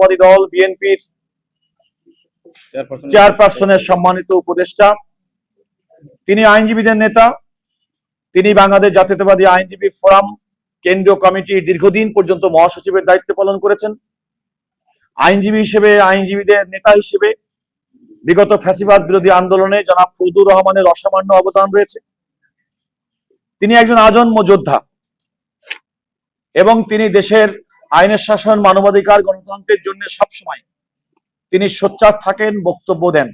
জাতীয়তাবাদী দল বিএনপির চেয়ারপারসনের সম্মানিত উপদেষ্টা তিনি আইনজীবীদের নেতা তিনি বাংলাদেশ জাতীয়তাবাদী আইনজীবী ফোরাম কেন্দ্রীয় কমিটির দীর্ঘদিন পর্যন্ত মহাসচিবের দায়িত্ব পালন করেছেন। আইনজীবী হিসেবে আইনজীবীদের নেতা হিসেবে বিগত ফ্যাসিবাদ বিরোধী আন্দোলনে জনাব ফজলুর রহমানের অসামান্য অবদান রয়েছে। তিনি একজন আজন্ম যোদ্ধা এবং তিনি দেশের আইনের শাসন, মানবাধিকার, গণতন্ত্রের জন্য সবসময় তিনি সোচ্চার থাকেন, বক্তব্য দেন।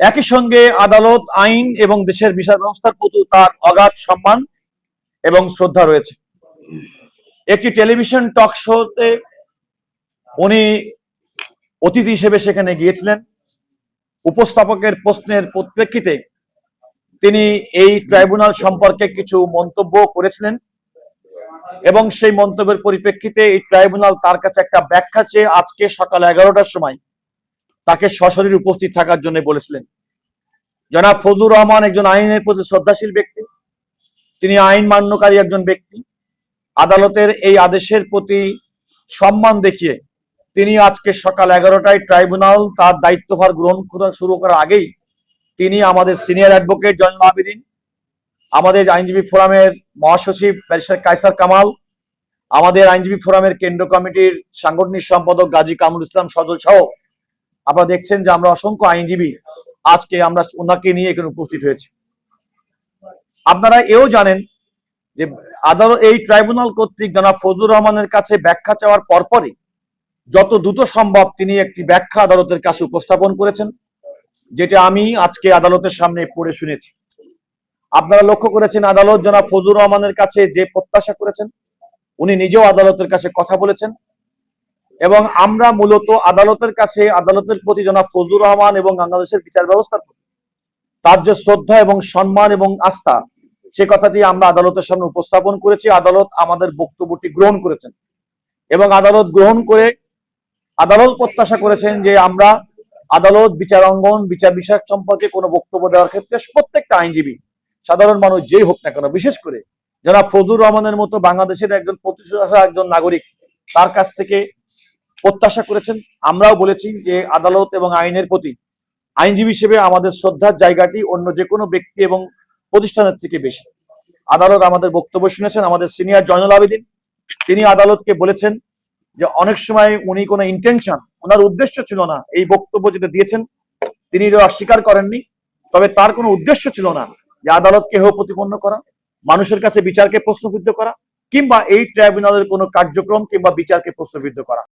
একই সঙ্গে আদালত, আইন এবং দেশের বিচার ব্যবস্থার প্রতি তার অগাধ সম্মান এবং শ্রদ্ধা রয়েছে। একটি টেলিভিশন টক শোতে উনি অতিথি হিসেবে সেখানে গিয়েছিলেন। উপস্থাপকের প্রশ্নের পরিপ্রেক্ষিতে তিনি এই ট্রাইব্যুনাল সম্পর্কে কিছু মন্তব্য করেছিলেন। এবং সেই মন্তব্যের পরিপ্রেক্ষিতে এই ট্রাইব্যুনাল তার কাছে একটা ব্যাখ্যা চেয়ে আজকে সকাল এগারোটার সময় তাকে সশরীর উপস্থিত থাকার জন্য বলেছিলেন। জনাব ফজলুর রহমান একজন আইনের প্রতি শ্রদ্ধাশীল ব্যক্তি, তিনি আইন মান্যকারী একজন ব্যক্তি। আদালতের এই আদেশের প্রতি সম্মান দেখিয়ে তিনি আজকে সকাল এগারোটায় ট্রাইব্যুনাল তার দায়িত্বভার গ্রহণ করা শুরু করার আগেই তিনি আমাদের সিনিয়র অ্যাডভোকেট জয়নুল আমাদের আইনজীবী ফোরামের মহাসচিব ব্যারিস্টার কাইসার কামাল, আমাদের আইনজীবী ফোরামের কেন্দ্র কমিটির সাংগঠনিক সম্পাদক গাজী কামরুল ইসলাম সজল সহ। আপনারা দেখছেন যে আমরা অসংখ্য আইনজীবী আজকে আমরা ওনাকে নিয়ে এখানে উপস্থিত হয়েছি। আপনারা এও জানেন যে আদালত এই ট্রাইব্যুনাল কর্তৃক জনাব ফজলুর রহমানের কাছে ব্যাখ্যা চাওয়ার পরপরই যত দ্রুত সম্ভব তিনি একটি ব্যাখ্যা আদালতের কাছে উপস্থাপন করেছেন, যেটা আমি আজকে আদালতের সামনে পড়ে শুনেছি। আপনারা লক্ষ্য করেছেন আদালত জনাব ফজুর রহমানের কাছে যে প্রত্যাশা করেছেন, উনি নিজেও আদালতের কাছে কথা বলেছেন এবং আমরা মূলত আদালতের কাছে, আদালতের প্রতি জনাব ফজুর রহমান এবং বাংলাদেশের বিচার ব্যবস্থার প্রতি তার যে শ্রদ্ধা এবং সম্মান এবং আস্থা, সে কথাটি আমরা আদালতের সামনে উপস্থাপন করেছি। আদালত আমাদের বক্তব্যটি গ্রহণ করেছেন এবং আদালত গ্রহণ করে আদালত প্রত্যাশা করেছেন যে আমরা আদালত বিচার অঙ্গন বিচার বিষয়ক সম্পর্কে কোনো বক্তব্য দেওয়ার ক্ষেত্রে প্রত্যেকটা আইনজীবী সাধারণ মানুষ যেই হোক না কেন, বিশেষ করে যারা ফজলুর রহমানের মতো বাংলাদেশের একজন প্রতিষ্ঠা একজন নাগরিক, তার কাছ থেকে প্রত্যাশা করেছেন। আমরাও বলেছি যে আদালত এবং আইনের প্রতি আইনজীবী হিসেবে আমাদের শ্রদ্ধার জায়গাটি অন্য যে কোনো ব্যক্তি এবং প্রতিষ্ঠানের থেকে বেশি। আদালত আমাদের বক্তব্য শুনেছেন, আমাদের সিনিয়র জয়নুল আবেদিন, তিনি আদালতকে বলেছেন যে অনেক সময় উনি কোনো ইন্টেনশন ওনার উদ্দেশ্য ছিল না, এই বক্তব্য যেটা দিয়েছেন, তিনি অস্বীকার করেননি, তবে তার কোনো উদ্দেশ্য ছিল না। যে আদালতকে হেয় প্রতিপন্ন করা, মানুষের কাছে বিচারকে প্রশ্নবিদ্ধ করা, কিংবা এই ট্রাইব্যুনালের কোনো কার্যক্রম কিংবা বিচারকে প্রশ্নবিদ্ধ করা।